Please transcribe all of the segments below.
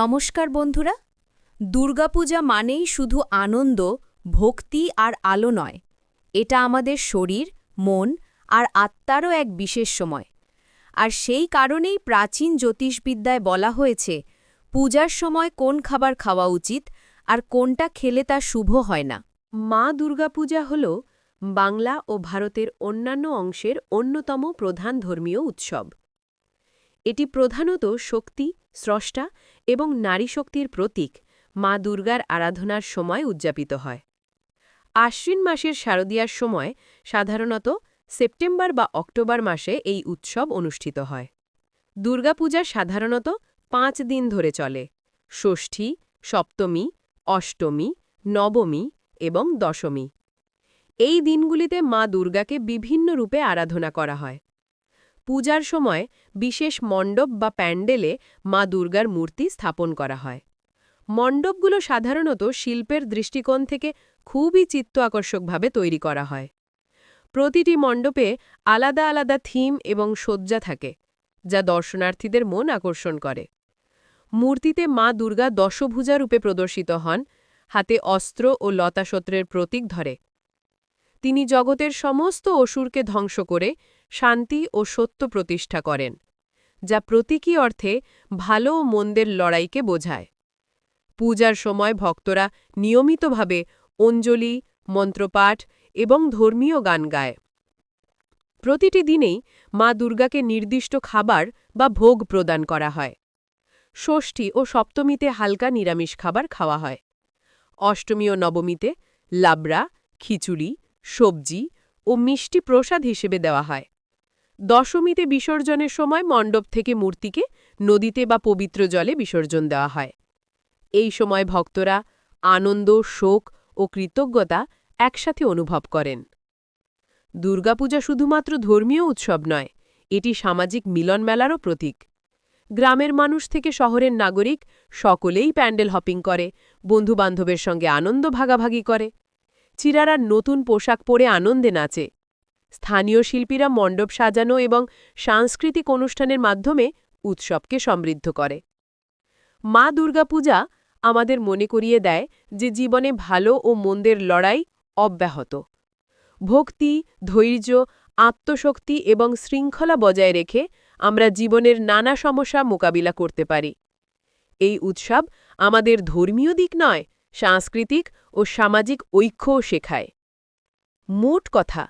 নমস্কার বন্ধুরা, দুর্গাপূজা মানেই শুধু আনন্দ, ভক্তি আর আলো নয়। এটা আমাদের শরীর, মন আর আত্মারও এক বিশেষ সময়। আর সেই কারণেই প্রাচীন জ্যোতিষবিদ্যায় বলা হয়েছে, পূজার সময় কোন খাবার খাওয়া উচিত আর কোনটা খেলে তা শুভ হয় না। মা দুর্গাপূজা হল বাংলা ও ভারতের অন্যান্য অংশের অন্যতম প্রধান ধর্মীয় উৎসব। এটি প্রধানত শক্তি, স্রষ্টা এবং নারী শক্তির প্রতীক মা দুর্গার আরাধনার সময় উদযাপিত হয়। আশ্বিন মাসের শারদীয়ার সময় সাধারণত সেপ্টেম্বর বা অক্টোবর মাসে এই উৎসব অনুষ্ঠিত হয়। দুর্গাপূজা সাধারণত পাঁচ দিন ধরে চলে, ষষ্ঠী, সপ্তমী, অষ্টমী, নবমী এবং দশমী। এই দিনগুলিতে মা দুর্গাকে বিভিন্ন রূপে আরাধনা করা হয়। পূজার সময় বিশেষ মণ্ডপ বা প্যান্ডেলে মা দুর্গার মূর্তি স্থাপন করা হয়। মণ্ডপগুলো সাধারণত শিল্পের দৃষ্টিকোণ থেকে খুবই চিত্ত আকর্ষকভাবে তৈরি করা হয়। প্রতিটি মণ্ডপে আলাদা আলাদা থিম এবং সজ্জা থাকে, যা দর্শনার্থীদের মন আকর্ষণ করে। মূর্তিতে মা দুর্গা দশভুজা রূপে প্রদর্শিত হন, হাতে অস্ত্র ও লতাসত্রের প্রতীক ধরে। তিনি জগতের সমস্ত অসুরকে ধ্বংস করে শান্তি ও সত্য প্রতিষ্ঠা করেন, যা প্রতীকী অর্থে ভালো ও মন্দের লড়াইকে বোঝায়। পূজার সময় ভক্তরা নিয়মিতভাবে অঞ্জলি, মন্ত্রপাঠ এবং ধর্মীয় গান গায়। প্রতিটি দিনেই মা দুর্গাকে নির্দিষ্ট খাবার বা ভোগ প্রদান করা হয়। ষষ্ঠী ও সপ্তমীতে হালকা নিরামিষ খাবার খাওয়া হয়। অষ্টমী ও নবমীতে লাবড়া, খিচুড়ি সবজি ও মিষ্টি প্রসাদ হিসেবে দেওয়া হয়। দশমীতে বিসর্জনের সময় মণ্ডপ থেকে মূর্তিকে নদীতে বা পবিত্র জলে বিসর্জন দেওয়া হয়। এই সময় ভক্তরা আনন্দ, শোক ও কৃতজ্ঞতা একসাথে অনুভব করেন। দুর্গাপূজা শুধুমাত্র ধর্মীয় উৎসব নয়, এটি সামাজিক মিলন মেলারও প্রতীক। গ্রামের মানুষ থেকে শহরের নাগরিক সকলেই প্যান্ডেল হপিং করে, বন্ধুবান্ধবের সঙ্গে আনন্দ ভাগাভাগি করে। চিরারা নতুন পোশাক পরে আনন্দে নাচে। স্থানীয় শিল্পীরা মণ্ডপ সাজানো এবং সাংস্কৃতিক অনুষ্ঠানের মাধ্যমে উৎসবকে সমৃদ্ধ করে। মা দুর্গাপূজা আমাদের মনে করিয়ে দেয় যে জীবনে ভালো ও মন্দের লড়াই অব্যাহত। ভক্তি, ধৈর্য, আত্মশক্তি এবং শৃঙ্খলা বজায় রেখে আমরা জীবনের নানা সমস্যা মোকাবিলা করতে পারি। এই উৎসব আমাদের ধর্মীয় দিক নয় সাংস্কৃতিক ও সামাজিক ঐক্যও শেখায়। মোট কথা,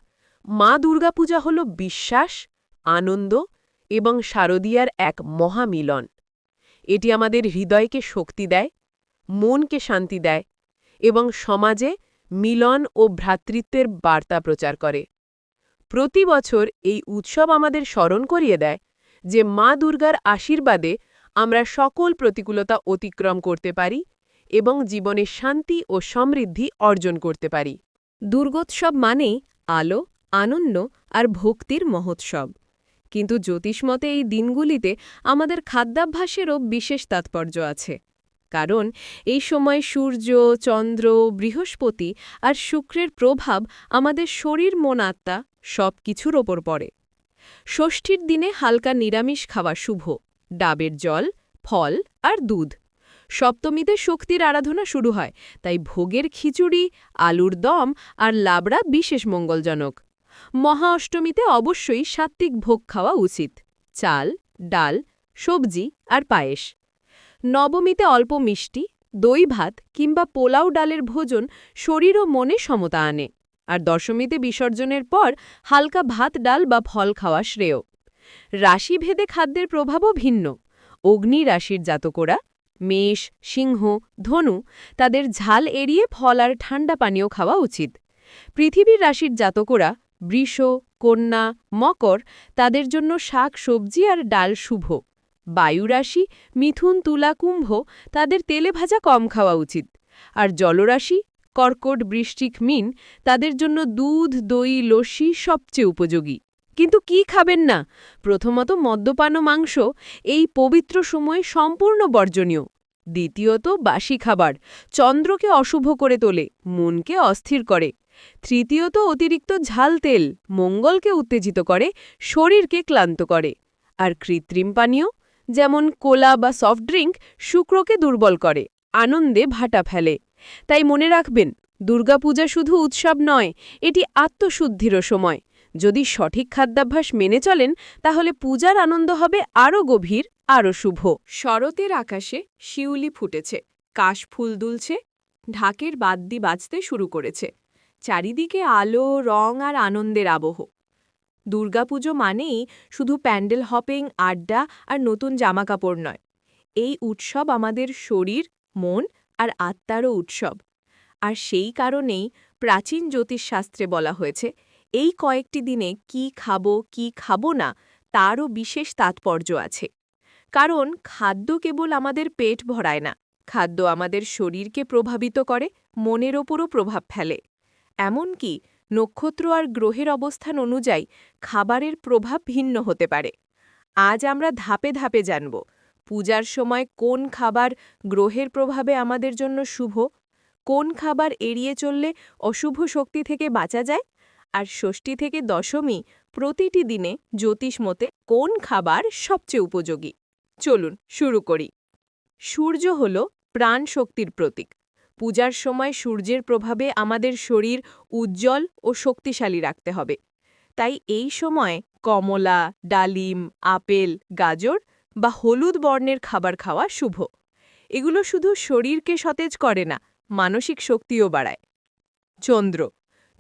মা দুর্গাপূজা হল বিশ্বাস, আনন্দ এবং শারদীয়ার এক মহামিলন। এটি আমাদের হৃদয়কে শক্তি দেয়, মনকে শান্তি দেয় এবং সমাজে মিলন ও ভ্রাতৃত্বের বার্তা প্রচার করে। প্রতি বছর এই উৎসব আমাদের স্মরণ করিয়ে দেয় যে মা দুর্গার আশীর্বাদে আমরা সকল প্রতিকূলতা অতিক্রম করতে পারি এবং জীবনে শান্তি ও সমৃদ্ধি অর্জন করতে পারি। দুর্গোৎসব মানেই আলো, আনন্দ আর ভক্তির মহোৎসব। কিন্তু জ্যোতিষমতে এই দিনগুলিতে আমাদের খাদ্যাভ্যাসেরও বিশেষ তাৎপর্য আছে। কারণ এই সময় সূর্য, চন্দ্র, বৃহস্পতি আর শুক্রের প্রভাব আমাদের শরীর, মন, আত্মা সব কিছুর ওপর পড়ে। ষষ্ঠীর দিনে হালকা নিরামিষ খাওয়া শুভ। ডাবের জল, ফল আর দুধ। সপ্তমীতে শক্তির আরাধনা শুরু হয়, তাই ভোগের খিচুড়ি, আলুর দম আর লাবড়া বিশেষ মঙ্গলজনক। মহা অষ্টমীতে অবশ্যই সাত্ত্বিক ভোগ খাওয়া উচিত, চাল, ডাল, সবজি আর পায়েস। নবমীতে অল্প মিষ্টি, দই ভাত কিংবা পোলাও ডালের ভোজন শরীর ও মনে সমতা আনে, আর দশমীতে বিসর্জনের পর হালকা ভাত, ডাল বা ফল খাওয়া শ্রেয়। রাশিভেদে খাদ্যের প্রভাবও ভিন্ন, অগ্নি রাশির জাতকরা মেষ, সিংহ, ধনু তাদের ঝাল এড়িয়ে ফল আর ঠান্ডা পানীয় খাওয়া উচিত। পৃথিবীর রাশির জাতকরা বৃষ, কন্যা, মকর তাদের জন্য শাক, সবজি আর ডাল শুভ। বায়ুরাশি মিথুন, তুলা, কুম্ভ তাদের তেলে ভাজা কম খাওয়া উচিত। আর জলরাশি, কর্কট, বৃষ্টিক, মিন তাদের জন্য দুধ, দই, লস্যি সবচেয়ে উপযোগী। কিন্তু কি খাবেন না? প্রথমত মদ্যপান মাংস, এই পবিত্র সময়ে সম্পূর্ণ বর্জনীয়। দ্বিতীয়ত, বাসি খাবার, চন্দ্রকে অশুভ করে তোলে, মনকে অস্থির করে। তৃতীয়ত, অতিরিক্ত ঝাল তেল, মঙ্গলকে উত্তেজিত করে, শরীরকে ক্লান্ত করে। আর কৃত্রিম পানীয়, যেমন কোলা বা সফট ড্রিঙ্ক শুক্রকে দুর্বল করে, আনন্দে ভাটা ফেলে। তাই মনে রাখবেন, দুর্গাপূজা শুধু উৎসব নয়, এটি আত্মশুদ্ধিরও সময়। যদি সঠিক খাদ্যাভ্যাস মেনে চলেন, তাহলে পূজার আনন্দ হবে আরও গভীর, আরও শুভ। শরতের আকাশে শিউলি ফুটেছে, কাশ ফুল দুলছে, ঢাকের বাদ্যি বাজতে শুরু করেছে। চারিদিকে আলো, রং আর আনন্দের আবহ। দুর্গাপুজো মানেই শুধু প্যান্ডেল হপিং, আড্ডা আর নতুন জামাকাপড় নয়। এই উৎসব আমাদের শরীর, মন আর আত্মারও উৎসব। আর সেই কারণেই প্রাচীন জ্যোতিষশাস্ত্রে বলা হয়েছে এই কয়েকটি দিনে কি খাব কি খাব না, তারও বিশেষ তাৎপর্য আছে। কারণ, খাদ্য কেবল আমাদের পেট ভরায় না, খাদ্য আমাদের শরীরকে প্রভাবিত করে, মনের ওপরও প্রভাব ফেলে। এমনকি, নক্ষত্র আর গ্রহের অবস্থান অনুযায়ী, খাবারের প্রভাব ভিন্ন হতে পারে। আজ আমরা ধাপে ধাপে জানব, পূজার সময় কোন খাবার গ্রহের প্রভাবে আমাদের জন্য শুভ, কোন খাবার এড়িয়ে চললে অশুভ শক্তি থেকে বাঁচা যায় আর ষষ্ঠী থেকে দশমী প্রতিটি দিনে জ্যোতিষ মতে কোন খাবার সবচেয়ে উপযোগী? চলুন শুরু করি। সূর্য হল প্রাণ শক্তির প্রতীক। পূজার সময় সূর্যের প্রভাবে আমাদের শরীর উজ্জ্বল ও শক্তিশালী রাখতে হবে। তাই এই সময় কমলা, ডালিম, আপেল, গাজর বা হলুদ বর্ণের খাবার খাওয়া শুভ। এগুলো শুধু শরীরকে সতেজ করে না, মানসিক শক্তিও বাড়ায়। চন্দ্র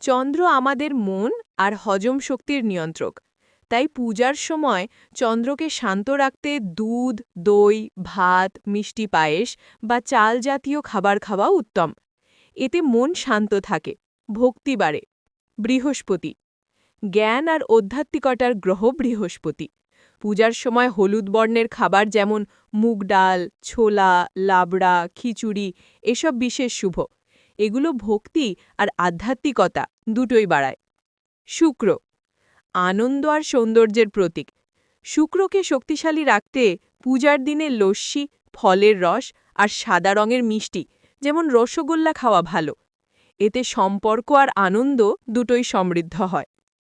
চন্দ্র আমাদের মন আর হজম শক্তির নিয়ন্ত্রক। তাই পূজার সময় চন্দ্রকে শান্ত রাখতে দুধ, দই, ভাত, মিষ্টি পায়েস বা চাল জাতীয় খাবার খাওয়া উত্তম। এতে মন শান্ত থাকে, ভক্তি বাড়ে। বৃহস্পতি। জ্ঞান আর আধ্যাত্মিকতার গ্রহ বৃহস্পতি। পূজার সময় হলুদ বর্ণের খাবার যেমন মুগ ডাল, ছোলা, লাবড়া, খিচুড়ি, এসব বিশেষ শুভ। এগুলো ভক্তি আর আধ্যাত্মিকতা দুটোই বাড়ায়। শুক্র, আনন্দ আর সৌন্দর্যের প্রতীক। শুক্রকে শক্তিশালী রাখতে পূজার দিনে লস্যি, ফলের রস আর সাদা রঙের মিষ্টি, যেমন রসগোল্লা খাওয়া ভালো। এতে সম্পর্ক আর আনন্দ দুটোই সমৃদ্ধ হয়।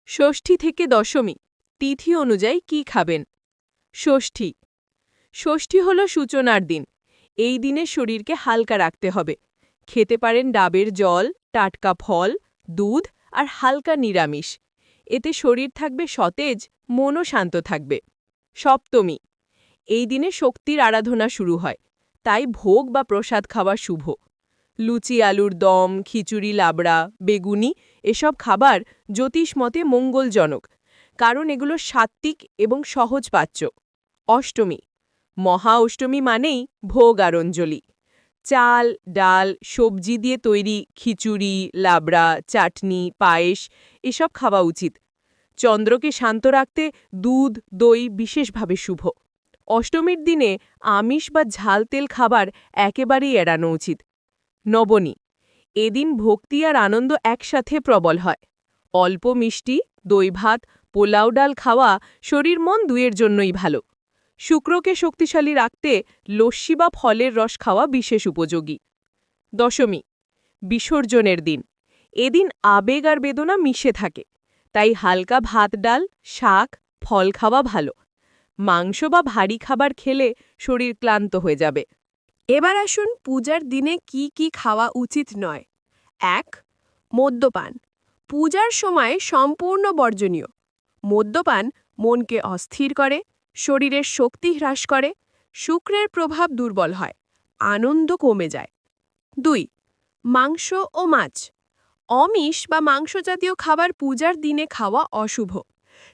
ষষ্ঠী থেকে দশমী, তিথি অনুযায়ী কি খাবেন? ষষ্ঠী ষষ্ঠী হল সূচনার দিন। এই দিনে শরীরকে হালকা রাখতে হবে। খেতে পারেন ডাবের জল, টাটকা ফল, দুধ আর হালকা নিরামিষ। এতে শরীর থাকবে সতেজ, মনও শান্ত থাকবে। সপ্তমী। এই দিনে শক্তির আরাধনা শুরু হয়। তাই ভোগ বা প্রসাদ খাওয়া শুভ। লুচি, আলুর দম, খিচুড়ি, লাবড়া, বেগুনি এসব খাবার জ্যোতিষ মতে মঙ্গলজনক, কারণ এগুলো সাত্ত্বিক এবং সহজ পাচ্য অষ্টমী। মহা অষ্টমী মানেই ভোগ আর অঞ্জলি। চাল, ডাল, সবজি দিয়ে তৈরি খিচুড়ি, লাবড়া, চাটনি, পায়েস, এসব খাওয়া উচিত। চন্দ্রকে শান্ত রাখতে দুধ, দই বিশেষভাবে শুভ। অষ্টমীর দিনে আমিষ বা ঝাল তেল খাবার একেবারেই এড়ানো উচিত। নবনী এদিন ভক্তি আর আনন্দ একসাথে প্রবল হয়। অল্প মিষ্টি, দই ভাত, পোলাও ডাল খাওয়া শরীর মন দুয়ের জন্যই ভালো। শুক্রকে শক্তিশালী রাখতে লস্যি বা ফলের রস খাওয়া বিশেষ উপযোগী। দশমী, বিসর্জনের দিন। এদিন আবেগ আর বেদনা মিশে থাকে, তাই হালকা ভাত, ডাল, শাক, ফল খাওয়া ভালো। মাংস বা ভারী খাবার খেলে শরীর ক্লান্ত হয়ে যাবে। এবার আসুন পূজার দিনে কি কি খাওয়া উচিত নয়। এক, মদ্যপান। পূজার সময় সম্পূর্ণ বর্জনীয়। মদ্যপান মনকে অস্থির করে শরীরের শক্তি হ্রাস করে, শুক্রের প্রভাব দুর্বল হয়, আনন্দ কমে যায়। দুই, মাংস ও মাছ। অমিষ বা মাংস জাতীয় খাবার পূজার দিনে খাওয়া অশুভ।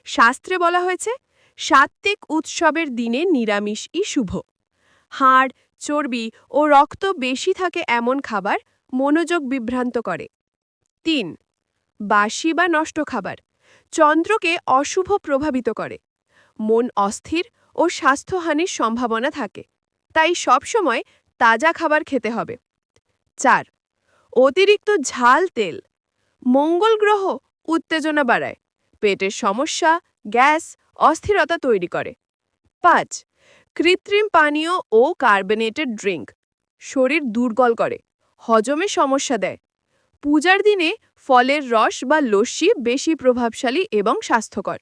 শাস্ত্রে বলা হয়েছে, সাত্ত্বিক উৎসবের দিনে নিরামিষই শুভ। হাড়, চর্বি ও রক্ত বেশি থাকে এমন খাবার মনোযোগ বিভ্রান্ত করে। তিন, বাসি বা নষ্ট খাবার। চন্দ্রকে অশুভ প্রভাবিত করে। মন অস্থির ও স্বাস্থ্যহানির সম্ভাবনা থাকে, তাই সবসময় তাজা খাবার খেতে হবে। চার, অতিরিক্ত ঝাল তেল। মঙ্গল গ্রহ উত্তেজনা বাড়ায়, পেটের সমস্যা, গ্যাস, অস্থিরতা তৈরি করে। পাঁচ, কৃত্রিম পানীয় ও কার্বনেটেড ড্রিঙ্ক শরীর দুর্বল করে, হজমে সমস্যা দেয়। পূজার দিনে ফলের রস বা লস্যি বেশি প্রভাবশালী এবং স্বাস্থ্যকর।